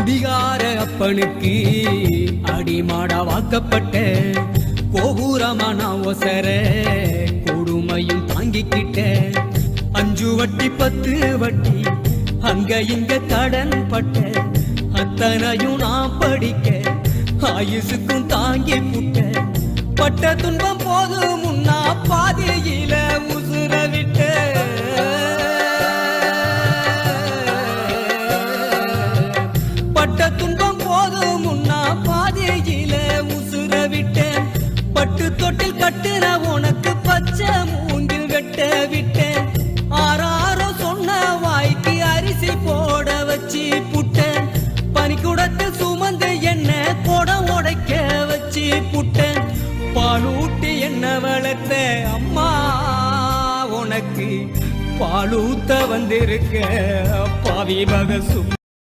குடிகார அப்பனுக்கு அடிமாடா வாக்கப்பட்ட கோபுரமான ஒசர கொடுமையும் தாங்கிக்கிட்ட அஞ்சு வட்டி பத்து வட்டி அங்க இங்க கடன் பட்ட அத்தனையும் நான் படிக்க ஆயுசுக்கும் தாங்கி புட்ட பட்ட துன்பம் போதும் முன்னா பட்ட துன்பம் போதும் முன்னா பாதையில உசுர விட்டேன். பட்டு தொட்டில் கட்டுன உனக்கு பச்சை மூங்கில் வெட்ட விட்டேன். ஆறாரோ சொன்ன வாய்க்கு அரிசி போட வச்சு புட்டேன். பனிக்குடத்தில் சுமந்து என்ன குடம் உடைக்க வச்சு புட்டேன். பாலூட்டி என்ன வளர்த்த அம்மா உனக்கு பாலூத்த வந்திருக்க. பாவி பகசு